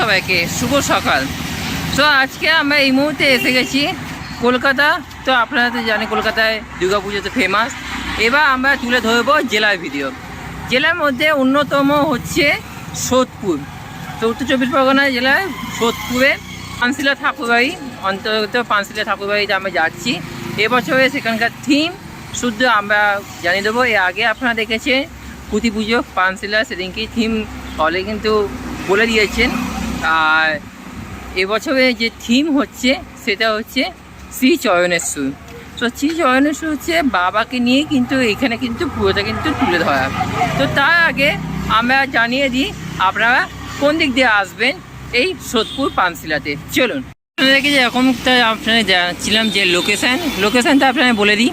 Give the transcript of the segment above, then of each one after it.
সবাইকে, শুভ সকাল। তো আজকে আমরা এই মুহূর্তে এসে গেছি কলকাতা। তো আপনারা তো জানেন কলকাতায় দুর্গা পুজো তো ফেমাস এবার আমরা তুলে ধরবো জেলার ভিডিও জেলার মধ্যে অন্যতম হচ্ছে সোদপুর। তো উত্তর চব্বিশ পরগনা জেলায় সোদপুরে পানশিলা ঠাকুরবাড়ি, অন্তর্গত পানশিলা ঠাকুরবাড়িতে আমরা যাচ্ছি। এবছরে সেখানকার থিম শুদ্ধ আমরা জানিয়ে দেবো। এর আগে আপনারা দেখেছেন কুতি পুজো পানশিলা, সেদিনকে থিম হলে কিন্তু বলে দিয়েছেন। আর এবছরে যে থিম হচ্ছে, সেটা হচ্ছে শ্রী চয়নেশ্বর। তো শ্রী চয়নেশ্বর হচ্ছে বাবাকে নিয়ে কিন্তু এখানে কিন্তু পুরোটা কিন্তু তুলে ধরা। তো তার আগে আমরা জানিয়ে দিই, আপনারা কোন দিক দিয়ে আসবেন এই সোদপুর পানশিলাতে। চলুন। আপনাদেরকে যে এরকমটা আপনারা জানাচ্ছিলাম যে লোকেশান লোকেশানটা আপনারা বলে দিই।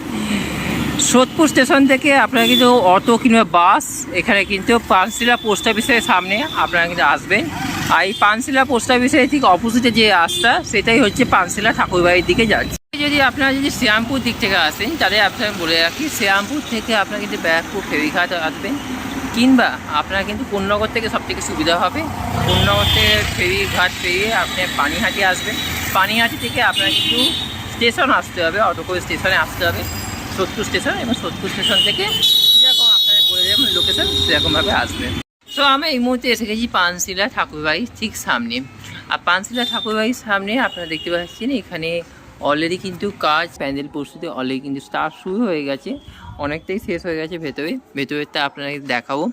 সোদপুর স্টেশন থেকে আপনারা কিন্তু অটো কিংবা বাস এখানে কিন্তু পানশিলা পোস্ট অফিসের সামনে আপনারা কিন্তু আসবেন। আর এই পানশিলা পোস্ট অফিসের ঠিক অপোজিটে যে রাস্তা, সেটাই হচ্ছে পানশিলা ঠাকুরবাড়ির দিকে যাচ্ছে। যদি আপনারা যদি শ্রীরামপুর দিক থেকে আসেন, তাহলে আপনারা বলে রাখি, শ্রীরামপুর থেকে আপনারা কিন্তু ব্যারাকপুর ফেরিঘাট আসবেন। কিংবা আপনারা কিন্তু কোন্নগর থেকে সব থেকে সুবিধা হবে, কোন্নগর থেকে ফেরিঘাট পেরিয়ে আপনি পানিহাটি আসবেন। পানিহাটি থেকে আপনারা কিন্তু স্টেশন আসতে হবে অটো করে স্টেশনে আসতে হবে। সোদপুর স্টেশন এবং সোদপুর স্টেশন থেকে যেরকম আপনাদের বলে দেবেন লোকেশন সেরকমভাবে আসবেন তো আমরা এই মুহূর্তে এসে গেছি পানশিলা ঠাকুরবাড়ির ঠিক সামনে। আর পানশিলা ঠাকুরবাড়ির সামনে আপনারা দেখতে পাচ্ছেন, এখানে অলরেডি কিন্তু কাজ, প্যান্ডেল প্রস্তুতি অলরেডি কিন্তু স্টার্ট শুরু হয়ে গেছে। অনেকটাই শেষ হয়ে গেছে ভেতরে। ভেতরেরটা আপনাদেরকে দেখাবো।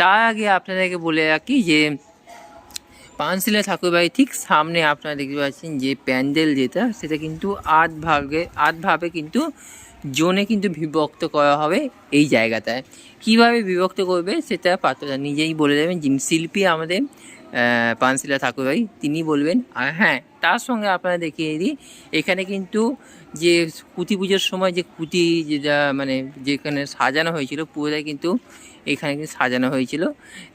তার আগে আপনাদেরকে বলে রাখি যে, পানশিলা ঠাকুরবাড়ি ঠিক সামনে আপনারা দেখতে পাচ্ছেন যে প্যান্ডেল যেটা, সেটা কিন্তু আধ ভাগে আধ ভাবে কিন্তু জোনে কিন্তু বিভক্ত করা হবে এই জায়গাটায়। কীভাবে বিভক্ত করবে সেটা পাত্রটা নিজেই বলে দেবেন। যিনি শিল্পী আমাদের পানশিলা ঠাকুরবাড়ি তিনি বলবেন। আর হ্যাঁ তার সঙ্গে আপনারা দেখিয়ে দিই, এখানে কিন্তু যে কুতি পুজোর সময় যে কুতি যেটা মানে যেখানে সাজানো হয়েছিল, পুরোটাই কিন্তু এখানে কিন্তু সাজানো হয়েছিল।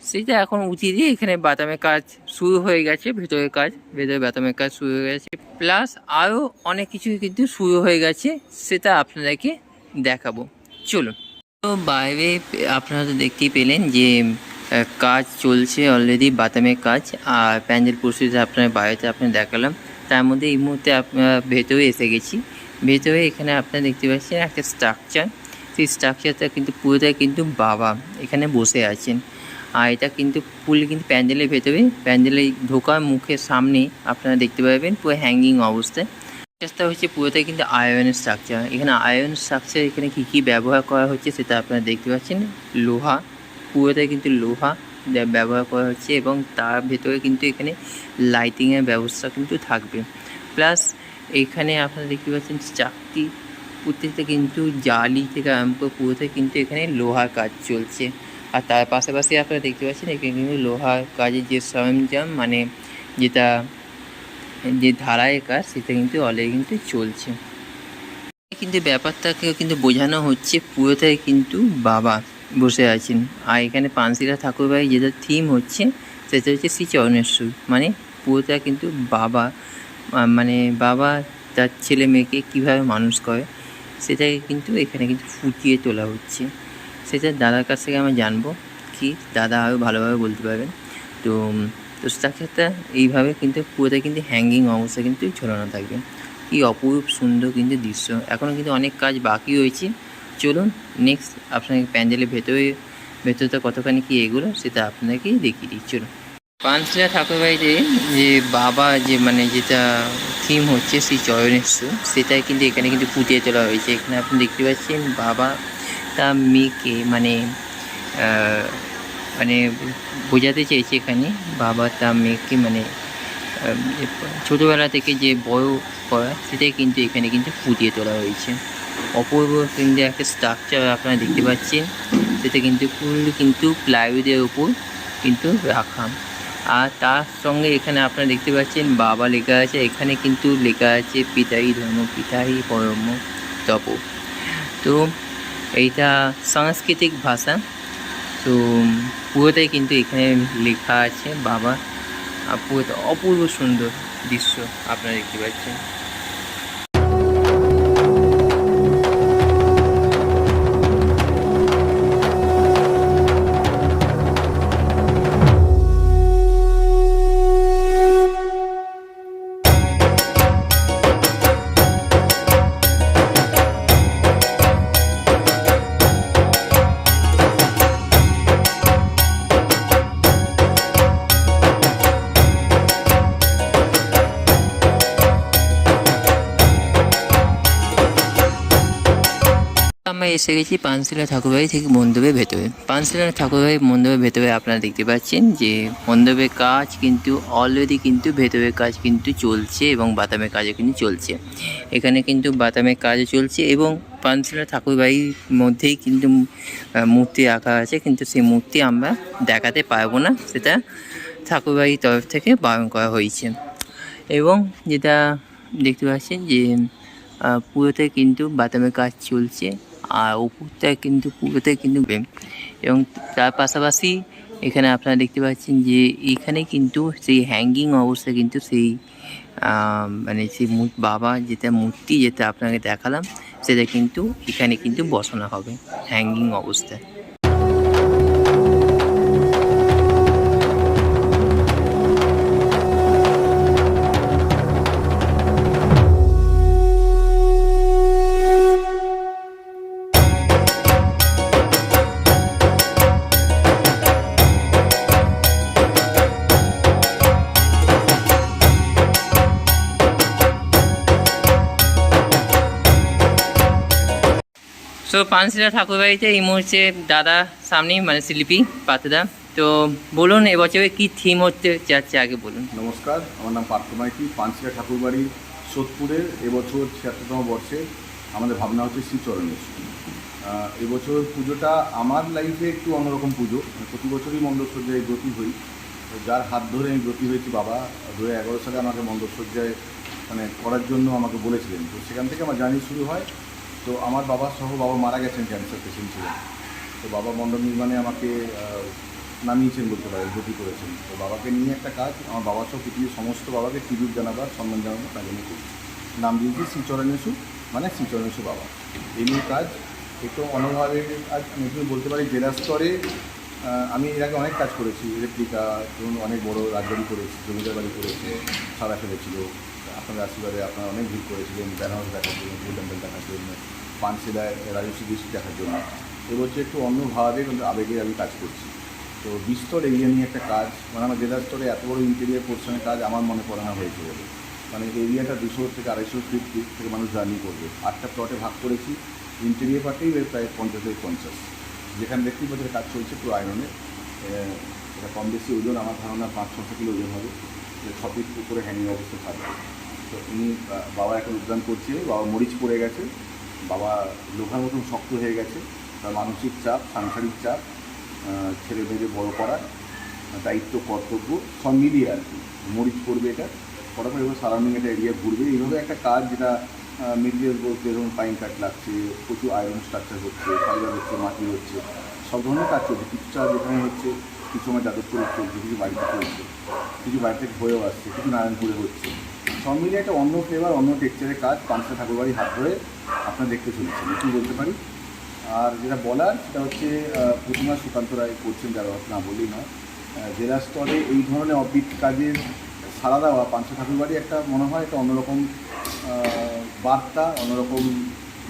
সেটা এখন উঠিয়ে দিয়ে এখানে বাতামের কাজ শুরু হয়ে গেছে, ভেতরের কাজ, ভেতরে বাতামের কাজ শুরু হয়ে গেছে। প্লাস আরও অনেক কিছু কিন্তু শুরু হয়ে গেছে, সেটা আপনাদেরকে দেখাবো। চলুন। তো বাইরে আপনারা তো দেখতেই পেলেন যে কাজ চলছে অলরেডি বাতামের কাজ, আর প্যান্ডেল প্রস্তুতি আপনার বাইরেতে আপনার দেখালাম। তার মধ্যে এই মুহূর্তে আপনার ভেতরে এসে গেছি। ভেতরে এখানে আপনারা দেখতে পাচ্ছেন একটা স্ট্রাকচার সেই স্ট্রাকচারটা কিন্তু পুরোটাই কিন্তু বাবা এখানে বসে আছেন। আর এটা কিন্তু ফুল কিন্তু প্যান্ডেলের ভেতরে। প্যান্ডেলে ঢোকার মুখের সামনে আপনারা দেখতে পাবেন পুরো হ্যাঙ্গিং অবস্থায়। চেষ্টা হচ্ছে পুরোটাই কিন্তু আয়রনের স্ট্রাকচার এখানে আয়রন স্ট্রাকচার এখানে কী কী ব্যবহার করা হচ্ছে সেটা আপনারা দেখতে পাচ্ছেন। লোহা, পুরোটাই কিন্তু লোহা ব্যবহার করা হচ্ছে এবং তার ভেতরে কিন্তু এখানে লাইটিংয়ের ব্যবস্থা কিন্তু থাকবে। প্লাস এখানে আপনারা দেখতে পাচ্ছেন চাকতি প্রত্যেকটা কিন্তু জালি থেকে আরম্ভ পুরোটাই কিন্তু এখানে লোহার কাজ চলছে। আর তার পাশাপাশি আপনারা দেখতে পাচ্ছেন এখানে কিন্তু লোহার কাজের যে সরঞ্জাম মানে যেটা, যে ধারায় কাজ, সেটা কিন্তু অলরেডি কিন্তু চলছে। কিন্তু ব্যাপারটাকে কিন্তু বোঝানো হচ্ছে পুরোটাই কিন্তু বাবা বসে আছেন। আর এখানে পানশিলা ঠাকুরবাড়ি যেটা থিম হচ্ছে, সেটা হচ্ছে শ্রী চরণেশ্বর মানে পুরোটা কিন্তু বাবা মানে বাবা তার ছেলে মেয়েকে কীভাবে মানুষ করে, সেটাকে কিন্তু এখানে কিন্তু ফুটিয়ে তোলা হচ্ছে। সেটা দাদার কাছ থেকে আমরা জানব কি দাদা আরও ভালোভাবে বলতে পারবেন। তো তো স্ট্রাকচারটা এইভাবে কিন্তু পুরোটা কিন্তু হ্যাঙ্গিং অবস্থা কিন্তু ঝোলানো থাকবে। কি অপরূপ সুন্দর কিন্তু দৃশ্য। এখনও কিন্তু অনেক কাজ বাকি রয়েছে। চলুন নেক্সট আপনাকে প্যান্ডেলের ভেতরে, ভেতরটা কতখানি কি এগুলো সেটা আপনাকেই দেখিয়ে দিই। চলুন। পানশিলা ঠাকুরবাড়িতে যে বাবা যে মানে যেটা থিম হচ্ছে সেই চয়নেশ্বর, সেটাই কিন্তু এখানে কিন্তু ফুটিয়ে তোলা হয়েছে। এখানে আপনি দেখতে পাচ্ছেন বাবা তার মেয়েকে মানে মানে বোঝাতে চেয়েছে এখানে বাবা তার মেয়েকে মানে ছোটোবেলা থেকে যে বড় করা, সেটাই কিন্তু এখানে কিন্তু ফুটিয়ে তোলা হয়েছে। অপূর্ব কিন্তু একটা স্ট্রাকচার আপনারা দেখতে পাচ্ছেন। সেটা কিন্তু কিন্তু প্লাইউডের উপর কিন্তু রাখা। আর তার সঙ্গে এখানে আপনারা দেখতে পাচ্ছেন বাবা লেখা আছে। এখানে কিন্তু লেখা আছে, পিতাই ধর্ম, পিতাই পরম তপ। তো এইটা সাংস্কৃতিক ভাষা। তো পুরোটাই কিন্তু এখানে লেখা আছে বাবা। পুরোটা অপূর্ব সুন্দর দৃশ্য আপনারা দেখতে পাচ্ছেন। আমরা এসে গেছি পানশিলা ঠাকুরবাড়ি থেকে মণ্ডপের ভেতরে। পানশিলা ঠাকুরবাড়ি মণ্ডপের ভেতরে আপনারা দেখতে পাচ্ছেন যে মণ্ডপের কাজ কিন্তু অলরেডি কিন্তু ভেতরের কাজ কিন্তু চলছে এবং বাতামের কাজও কিন্তু চলছে। এখানে কিন্তু বাতামের কাজও চলছে এবং পানশিলা ঠাকুরবাড়ির মধ্যেই কিন্তু মূর্তি রাখা আছে। কিন্তু সেই মূর্তি আমরা দেখাতে পারব না। সেটা ঠাকুরবাড়ির তরফ থেকে বারণ করা হয়েছে। এবং যেটা দেখতে পাচ্ছেন যে পুরোতে কিন্তু বাতামের কাজ চলছে। আর উপরটা কিন্তু পুরোতে কিন্তু। এবং তার পাশাপাশি এখানে আপনারা দেখতে পাচ্ছেন যে এখানে কিন্তু সেই হ্যাঙ্গিং অবস্থা কিন্তু সেই মানে সেই বাবা যেটা মূর্তি যেটা আপনাকে দেখালাম, সেটা কিন্তু এখানে কিন্তু বসানো হবে হ্যাঙ্গিং অবস্থায় সো পানশিলা ঠাকুরবাড়িতে এই মুহূর্তে দাদা সামনেই মানে শিল্পী পাতদা তো বলুন, এবছরে কি থিম হতে যাচ্ছে আগে বলুন। নমস্কার, আমার নাম পার্থ মাইতি পানশিয়া ঠাকুরবাড়ি, সোদপুরের এবছর ছিয়াত্তরতম বর্ষে আমাদের ভাবনা হচ্ছে শ্রীচরণের এবছর পুজোটা আমার লাইফে একটু অন্যরকম পুজো। প্রতি বছরই মণ্ডপসজ্জায় ব্রতী হই। তো যার হাত ধরে আমি ব্রতী হয়েছি বাবা দু হাজার এগারো সালে আমাকে মণ্ডপসজ্জায় মানে করার জন্য আমাকে বলেছিলেন। তো সেখান থেকে আমার জার্নি শুরু হয় তো আমার বাবা সহ বাবা মারা গেছেন ক্যান্সার পেশেন্ট ছিলেন। তো বাবা মণ্ডল নির্মাণে আমাকে নামিয়েছেন বলতে পারে ভর্তি করেছেন। তো বাবাকে নিয়ে একটা কাজ, আমার বাবা সহ পৃথিবীর সমস্ত বাবাকে ট্রিবিউট জানাবার, সম্মান জানাবার তার জন্য করছি। নাম দিয়েছি শ্রীচরণেশু মানে শ্রীচরণেশু বাবা। এই নিয়ে কাজ একটু অন্যভাবে আজ আমি বলতে পারি, জেলা স্তরে আমি এর আগে অনেক কাজ করেছি রেপ্লিকা ধরুন অনেক বড় রাজবাড়ি করেছি, জমিদার বাড়ি করেছি, সাদা ফেলেছিল আপনাদের আশীর্বাদে আপনারা অনেক ভিড় করেছিলেন বেনারস দেখার জন্য গোল্ডেন দেখার জন্য পানশিলায় রাজস্বী দৃষ্টি দেখার জন্য। এবছর একটু অন্য অন্যভাবে কিন্তু আবেগে আমি কাজ করছি। তো বিস্তর এরিয়া নিয়ে একটা কাজ মানে আমার জেলা স্তরে এত বড় ইন্টেরিয়ার পোর্শনের কাজ আমার মনে পড়ে না হয়েছে বলে। মানে এরিয়াটা দুশো থেকে আড়াইশো ফিট থেকে মানুষ জার্নি করবে। আটটা প্লটে ভাগ করেছি ইন্টেরিয়ার পার্টেই প্রায় পঞ্চাশ থেকে পঞ্চাশ। যেখানে দেখতেই পাচ্ছি কাজ চলছে পুরো আয়রনে। এটা কম বেশি ওজন আমার ধারণা পাঁচ ছশো কিলো ওজন হবে। ছ ফিট উপরে হ্যাঙ্গিং অবস্থা থাকবে তো আহ, বাবা এখন উদ্যান করছে বাবা মরিচ পড়ে গেছে বাবা লোহার মতন শক্ত হয়ে গেছে তার মানসিক চাপ সাংসারিক চাপ ছেলে মেয়েদের বড় করা দায়িত্ব কর্তব্য সব মিলিয়ে আর কি। মরিচ পড়বে এটা পর এবার সারাউন্ডিং একটা এরিয়া ঘুরবে। এইভাবে একটা কাজ যেটা মেটেরিয়াল বলতে ধরুন পাইন কাট লাগছে, প্রচুর আয়রন স্ট্রাকচার হচ্ছে ফাইবার হচ্ছে, মাটি হচ্ছে, সব ধরনের কাজ চলছে। চাষ যেখানে হচ্ছে, কিছু সময় যাদবপুরে চলছে কিছু বাড়িতে চলছে কিছু বাড়ি থেকে হয়েও আসছে, কিছু নারায়ণপুরে হচ্ছে। সব মিলিয়ে একটা অন্য ফ্লেভার অন্য টেক্সচারের কাজ পাঁচটা ঠাকুরবাড়ি হাত ধরে আপনারা দেখতে চলেছেন একটু বলতে পারি? আর যেটা বলার, সেটা হচ্ছে প্রতিমা সুকান্ত রায় করছেন, যারা না বললেই নয়। জেলা স্তরে এই ধরনের অপিট কাজের সারা দেওয়া পাঁচশো ঠাকুরবাড়ি একটা মনে হয় একটা অন্যরকম বার্তা, অন্যরকম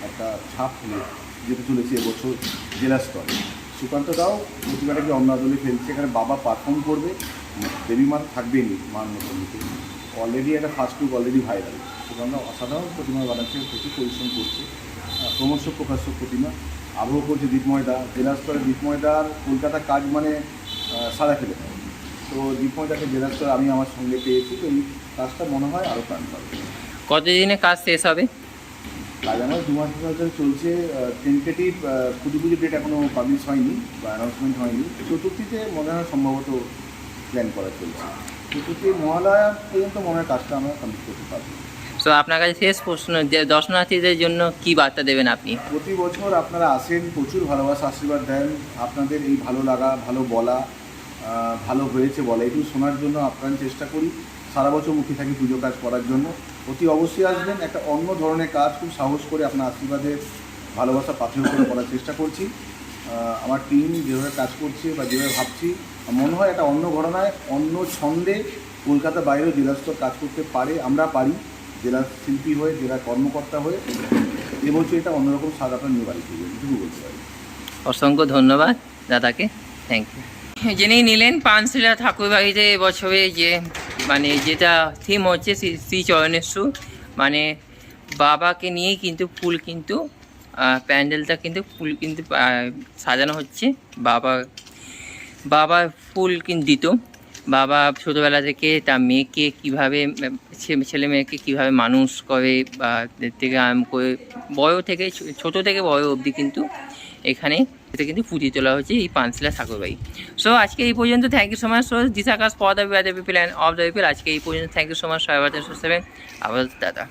একটা ছাপ ফেলে যেতে চলেছে এবছর জেলা স্তরে। সুকান্ত দাও প্রতিমাটাকে অন্য আদলে ফেলছে? এখানে বাবা পারফর্ম করবে। দেবী মা থাকবেনি মার মতন অলরেডি একটা first look already viral Sukanta অসাধারণ প্রতিমা বানাচ্ছে, প্রচুর পরিশ্রম করছে। ক্রমশ প্রকাশ্য প্রতিমা। আবহ করছে দীপময়দা জেলা স্তরে দীপময়দার কলকাতা কাজ মানে সাদা ফেলে তো দীপময়দাকে জেলা স্তরে আমি আমার সঙ্গে পেয়েছি। তো এই কাজটা মনে হয় আরও প্রাণ পাবে কতদিনে কাজ শেষ হবে? কাজ আমার দু মাস ধরে চলছে টেন্টেটিভ পুজো ডেট এখনও পাবলিশ হয়নি বা অ্যানাউন্সমেন্ট হয়নি। চতুর্থীতে মনে হয় সম্ভবত প্ল্যান করা চলছে। চতুর্থী মহালয়া পর্যন্ত মনে হয় কাজটা আমরা কমপ্লিট করতে পারব। সো আপনার কাছে শেষ প্রশ্ন যে দর্শনার্থীদের জন্য কি বার্তা দেবেন আপনি? প্রতি বছর আপনারা আসেন প্রচুর ভালোবাসা আশীর্বাদ দেন। আপনাদের এই ভালো লাগা ভালো বলা ভালো হয়েছে বলা এগুলো শোনার জন্য আপ্রাণ চেষ্টা করি। সারা বছর মুখে থাকি পুজো কাজ করার জন্য। অতি অবশ্যই আসবেন, একটা অন্য ধরনের কাজ, খুব সাহস করে আপনার আশীর্বাদের ভালোবাসা পাথর করে করার চেষ্টা করছি। আমার টিম যেভাবে কাজ করছে বা যেভাবে ভাবছি মনে হয় একটা অন্য ঘটনায়, অন্য ছন্দে কলকাতা বাইরেও জেলা স্তর কাজ করতে পারে, আমরা পারি। জেলা শিল্পী হয়ে, জেলা কর্মকর্তা হয়ে এবছর এটা অন্যরকম স্বাদ আপনার নিয়ে বাড়ি এটুকু বলতে পারি। অসংখ্য ধন্যবাদ দাদাকে থ্যাংক ইউ জেনেই নিলেন পানশিলা ঠাকুরবাড়িতে এবছরে যে মানে যেটা থিম হচ্ছে শ্রী চরণেশ্বর মানে বাবাকে নিয়েই কিন্তু ফুল কিন্তু প্যান্ডেলটা কিন্তু ফুল কিন্তু সাজানো হচ্ছে। বাবা বাবা ফুল কিন্তু দিত। বাবা ছোটোবেলা থেকে তার মেয়েকে কীভাবে ছেলে মেয়েকে কীভাবে মানুষ করে, বা থেকে আরম্ভ করে বড় থেকে ছোট থেকে বড় অবধি কিন্তু এখানে এটা কিন্তু ফুটিয়ে তোলা হয়েছে এই পানশিলা ঠাকুরবাড়ি সো আজকে এই পর্যন্ত thank you so much so Disha Akash for the people of the people আজকে এই পর্যন্ত থ্যাংক ইউ সো মাচ সবাই সেভেন আবার দাদা।